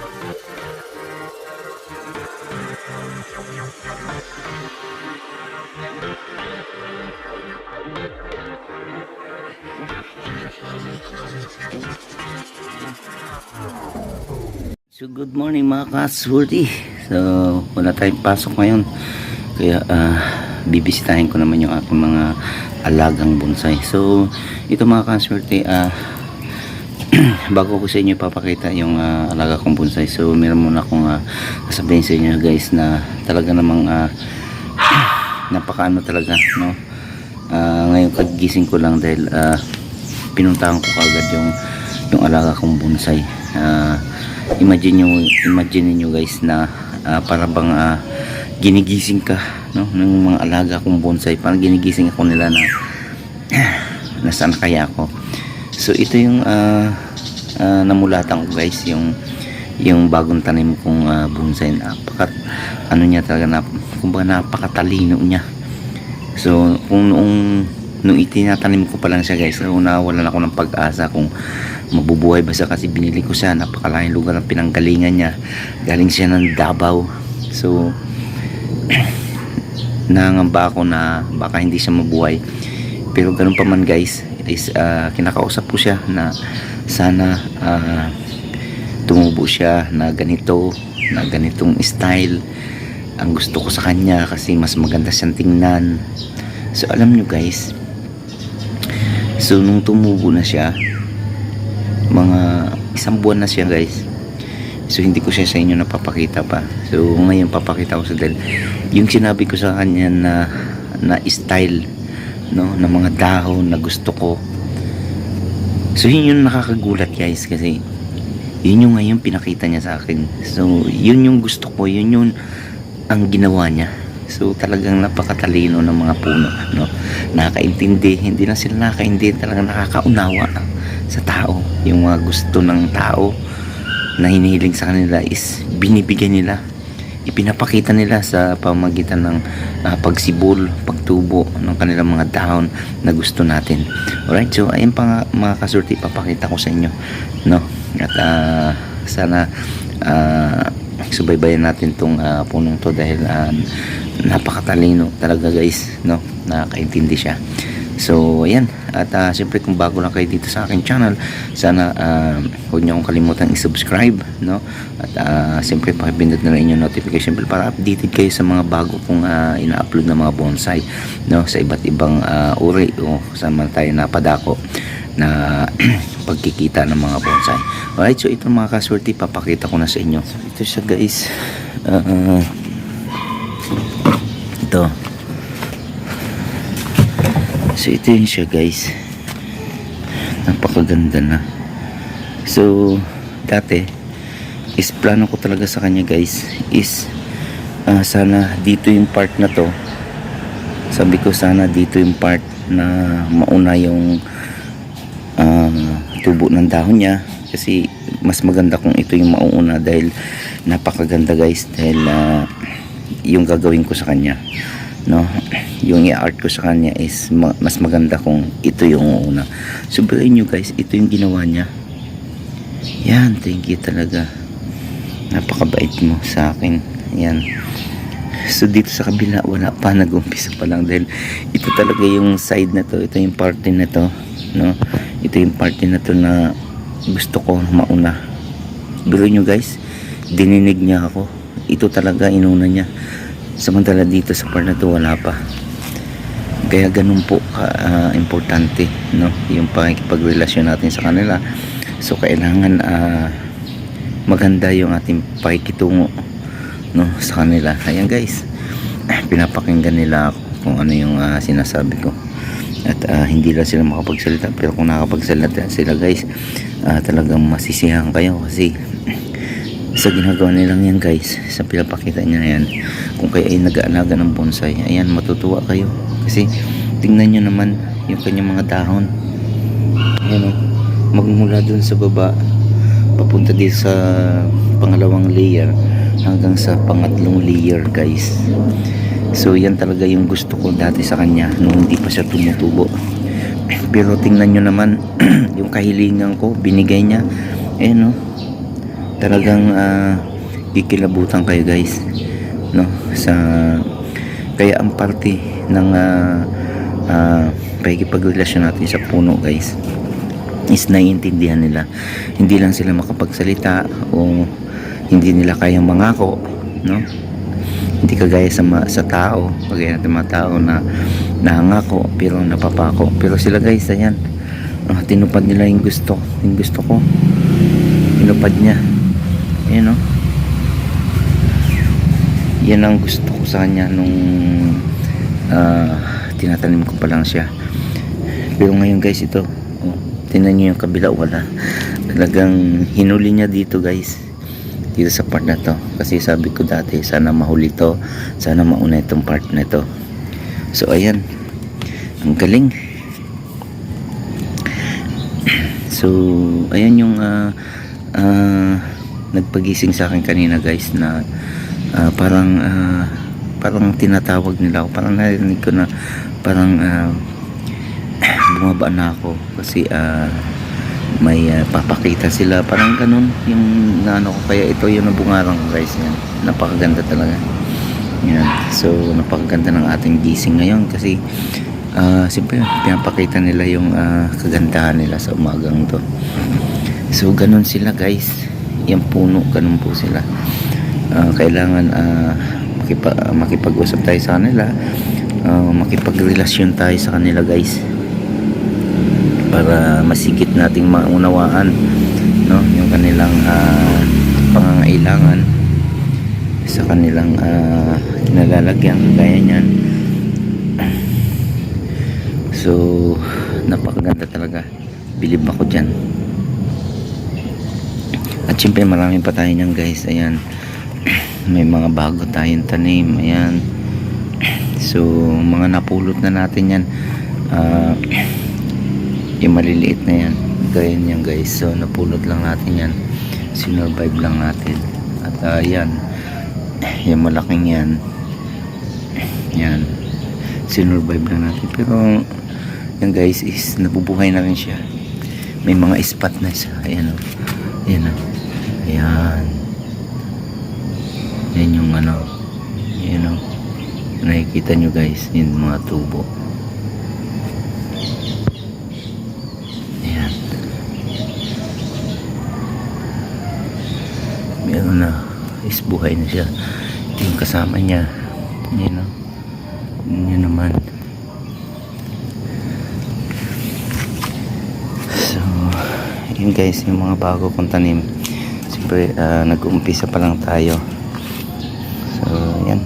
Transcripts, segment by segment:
So good morning mga kaswerte. So wala tayong pasok ngayon. Kaya ah, bibisitahin ko naman yung aking mga alagang bonsai. So ito mga kaswerte ah bago ko sa inyo ipapakita yung ah, alaga kong bonsai. So meron muna akong uh, sasabihin sa inyo guys na talaga namang ah, napakaano talaga no. Ah, ngayon kagising ko lang dahil ah, pinuntahan ko kagad yung yung alaga kong bonsai. Ah, imagine nyo, imagine niyo guys na ah, para bang ah, ginigising ka no ng mga alaga kong bonsai. Parang ginigising ako nila na nasaan kaya ako. So ito yung ah, ah, namulatan ko guys yung yung bagong tanim kong ah, bonsai napaka ano niya talaga na kumbaga napakatalino niya So, kung noong nung itinatanim ko pa lang siya guys, so nawalan ako ng pag-asa kung mabubuhay ba siya kasi binili ko siya, napakalaking lugar ng pinanggalingan niya. Galing siya ng Davao. So, nangamba ako na baka hindi siya mabuhay. Pero ganun pa man guys, is ah, kinakausap ko siya na sana ah, tumubo siya na ganito, na ganitong style ang gusto ko sa kanya kasi mas maganda siyang tingnan. So alam nyo guys so nung tumubo na siya mga isang buwan na siya guys so hindi ko siya sa inyo napapakita pa. So ngayon papakita ko sa dahil yung sinabi ko sa kanya na na style no na mga dahon na gusto ko. So yun yung nakakagulat guys kasi yun yung ngayon pinakita niya sa akin. So yun yung gusto ko yun yung ang ginawa niya. So talagang napakatalino ng mga puno no? Nakakaintindi hindi na sila nakakaintindi talagang nakakaunawa sa tao. Yung mga gusto ng tao na hinihiling sa kanila is binibigyan nila ipinapakita nila sa pamagitan ng ah, pagsibol, pagtubo ng kanilang mga dahon na gusto natin. Alright, so ayun pa nga mga kasurti, papakita ko sa inyo. No? At ah, sana ah, subaybayan natin tong ah, punong to dahil ah, napakatalino talaga guys. No? Nakakaintindi siya. So, ayan. At uh, siyempre kung bago lang kayo dito sa aking channel, sana uh, huwag niyo akong kalimutan i-subscribe, no? At uh, siyempre pakipindot na rin yung notification bell para updated kayo sa mga bago kong uh, ina-upload na mga bonsai, no? Sa iba't ibang uh, uri o saan man tayo napadako na pagkikita ng mga bonsai. Alright, so ito mga kaswerte, papakita ko na sa inyo. So, ito siya guys. Uh, ito. So ito yun siya guys. Napakaganda na. So dati is plano ko talaga sa kanya guys is ah, sana dito yung part na to. Sabi ko sana dito yung part na mauna yung ah, tubo ng dahon niya kasi mas maganda kung ito yung mauuna dahil napakaganda guys dahil ah, yung gagawin ko sa kanya no yung i-art ko sa kanya is ma- mas maganda kung ito yung una. So bilhin nyo guys ito yung ginawa niya. Yan thank you talaga. Napakabait mo sa akin. Yan. So dito sa kabila wala pa. Nag-umpisa pa lang dahil ito talaga yung side na to. Ito yung party na to no? Ito yung party na to na gusto ko mauna. Bilhin nyo guys dininig niya ako. Ito talaga inuna niya. Samantala dito sa part na to wala pa kaya ganun po ka, ah, importante no yung pakikipagrelasyon natin sa kanila. So kailangan ah, maganda yung ating pakikitungo no sa kanila. Ayan guys. Pinapakinggan nila ako kung ano yung ah, sinasabi ko. At ah, hindi lang sila makapagsalita pero kung nakapagsalita sila guys ah, talagang masisiyahan kayo kasi sa ginagawa nilang yan guys sa pinapakita niya yan kung kayo ay nag-aalaga ng bonsai ayan matutuwa kayo. Kasi tingnan nyo naman yung kanyang mga dahon. Ayan o magmula dun sa baba papunta dito sa pangalawang layer hanggang sa pangatlong layer guys. So yan talaga yung gusto ko dati sa kanya nung hindi pa siya tumutubo. Pero tingnan nyo naman yung kahilingan ko binigay niya. Ayan o talagang ah, kikilabutan kayo guys no? Sa kaya ang parte ng uh, uh, pakikipagrelasyon natin sa puno guys is naiintindihan nila. Hindi lang sila makapagsalita o hindi nila kayang mangako no? Hindi kagaya sa, ma- sa tao kagaya natin mga tao na nangako pero napapako. Pero sila guys ayan ah, tinupad nila yung gusto yung gusto ko. Tinupad niya ayan o yan ang gusto ko sa kanya nung ah, tinatanim ko pa lang siya. Pero ngayon guys ito. Oh, tingnan nyo yung kabila. Wala. Talagang hinuli niya dito guys. Dito sa part na to. Kasi sabi ko dati sana mahuli to. Sana mauna itong part na to. So ayan. Ang galing. So ayan yung ah, ah, nagpagising sa akin kanina guys na ah, parang ah, parang tinatawag nila ako. Parang narinig ko na parang ah, bumaba na ako kasi ah, may ah, papakita sila. Parang ganun yung naano ko. Kaya ito yung nabungarang guys. Yan. Napakaganda talaga. Yan. So napakaganda ng ating gising ngayon kasi ah siyempre pinapakita nila yung ah, kagandahan nila sa umagang to. So ganun sila guys yung puno ganun po sila. Ah, kailangan makipa, makipag-usap tayo sa kanila. Ah, makipagrelasyon tayo sa kanila guys. Para masigit nating maunawaan no yung kanilang ah, pangangailangan sa kanilang uh, kinalalagyan gaya niyan. So napakaganda talaga. Bilib ako dyan at syempre marami pa tayo niyan guys. Ayan. May mga bago tayong tanim. Ayan. So mga napulot na natin yan. Ah yung maliliit na yan. Gaya yan guys. So napulot lang natin yan. Sinurvive lang natin. At uh, yan yung malaking yan. Yan sinurvive lang natin. Pero yan guys is nabubuhay na rin siya. May mga spot na siya. Ayan o ayan o ayan yan yung ano yan o nakikita nyo guys yung mga tubo Ayan. Meron na. Is buhay na siya. Yung kasama niya. Yan o. Yan naman. So, yun guys, yung mga bago kong tanim. Siyempre, ah, nag-uumpisa pa lang tayo. So, yan.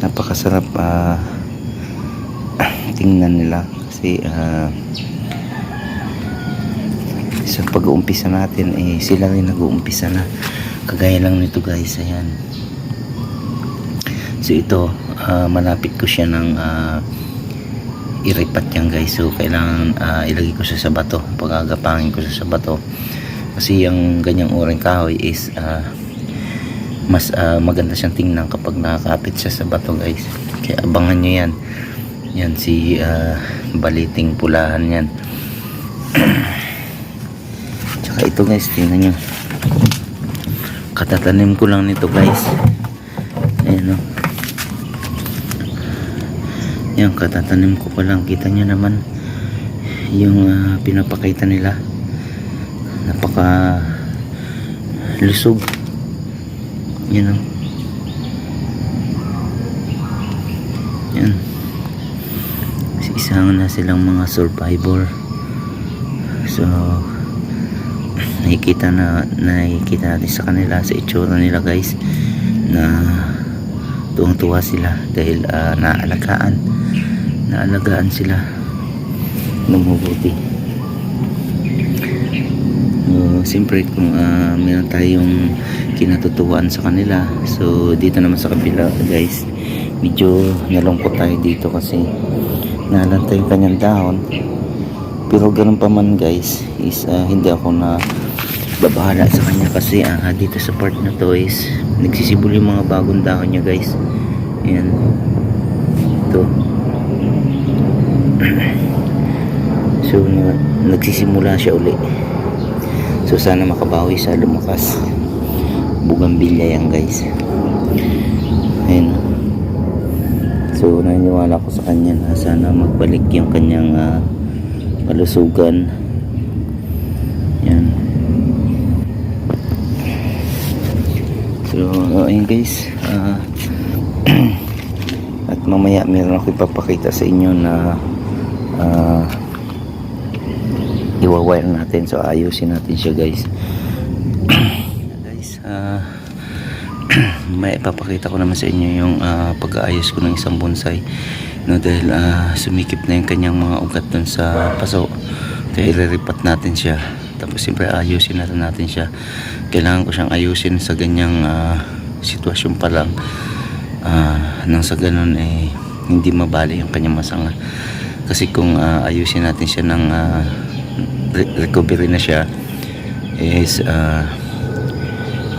Napakasarap ah, tingnan nila. Kasi, ah, sa pag-uumpisa natin eh sila rin nag-uumpisa na kagaya lang nito guys ayan so ito ah, malapit ko siya ng uh, iripat yan guys so kailangan ah, ilagay ko siya sa bato pagagapangin ko siya sa bato kasi yung ganyang urang kahoy is ah, mas ah, maganda siyang tingnan kapag nakakapit siya sa bato guys kaya abangan nyo yan yan si ah, baliting pulahan yan Tsaka ito guys, tingnan nyo. Katatanim ko lang nito guys. Ayan o. Yan, katatanim ko pa lang. Kita nyo naman yung ah, pinapakita nila. Napaka lusog. Yan o. Yan. Isang na silang mga survivor. So, nakikita na nakikita natin sa kanila sa itsura nila guys na tuwang tuwa sila dahil ah, naalagaan naalagaan sila ng mabuti uh, siyempre kung ah, meron tayong kinatutuwaan sa kanila so dito naman sa kabila guys medyo nalungkot tayo dito kasi nalantay yung kanyang dahon. Pero ganun pa man guys is ah, hindi ako na babahala sa kanya kasi ah, dito sa part na to is nagsisibol yung mga bagong dahon niya guys. Ayan. Ito. So na- nagsisimula siya uli so sana makabawi sa lumakas bugambilya yan guys. Ayun. So naniniwala ko sa kanya na sana magbalik yung kanyang ah, kalusugan. Yan. So ayun guys. Ah, at mamaya meron ako ipapakita sa inyo na ah, iwawire natin. So ayusin natin siya guys. Guys ah may ipapakita ko naman sa inyo yung ah, pag-aayos ko ng isang bonsai no dahil ah, sumikip na yung kanyang mga ugat dun sa paso. Kaya iliripat natin siya. Tapos siyempre ayusin natin natin siya. Kailangan ko siyang ayusin sa ganyang ah, sitwasyon pa lang. Ah, nang sa ganun eh hindi mabali yung kanyang masanga. Kasi kung ah, ayusin natin siya ng re- recovery na siya is ah,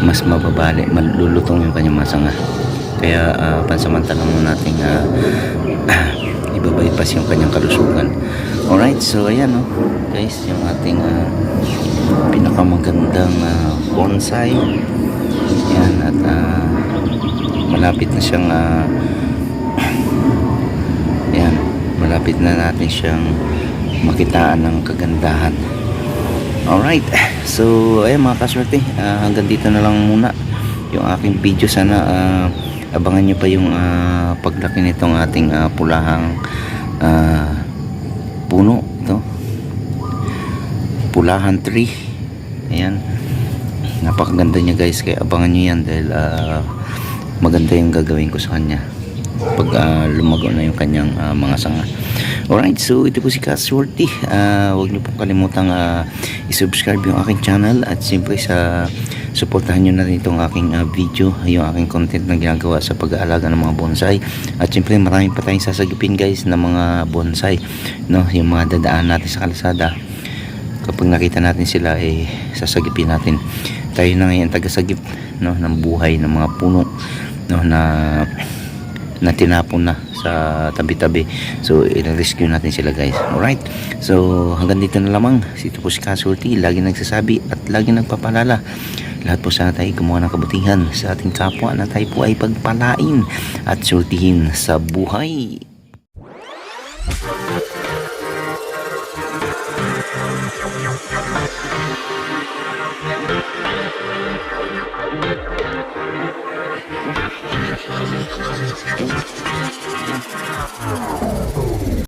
mas mababali, malulutong yung kanyang masanga. Kaya uh, pansamantalang muna nating uh, ibabypass yung kanyang kalusugan. Alright, so ayan no, guys, yung ating uh, pinakamagandang uh, bonsai. Yan, at uh, malapit na siyang uh, yan, malapit na natin siyang makitaan ng kagandahan. Alright, so ayun mga kaswerte, ah, hanggang dito na lang muna yung aking video. Sana ah, abangan nyo pa yung ah, paglaki nitong ating ah, pulahang ah, puno. Ito. Pulahan tree. Ayan. Napakaganda niya guys, kaya abangan nyo yan dahil ah, maganda yung gagawin ko sa kanya pag ah, lumago na yung kanyang ah, mga sanga. Alright, so ito po si Kasworthy. Uh, huwag niyo pong kalimutang ah, i-subscribe yung aking channel at siyempre sa suportahan niyo na rin itong aking ah, video, yung aking content na ginagawa sa pag-aalaga ng mga bonsai. At siyempre marami pa tayong sasagipin guys ng mga bonsai, no? Yung mga dadaan natin sa kalsada. Kapag nakita natin sila eh sasagipin natin. Tayo na ngayon tagasagip no ng buhay ng mga puno no na na tinapon na sa tabi-tabi. So, i-rescue natin sila guys. Alright? So, hanggang dito na lamang. Si ito po si Kasulti. Lagi nagsasabi at lagi nagpapalala. Lahat po sana tayo gumawa ng kabutihan sa ating kapwa na tayo po ay pagpalain at sultihin sa buhay. Oh.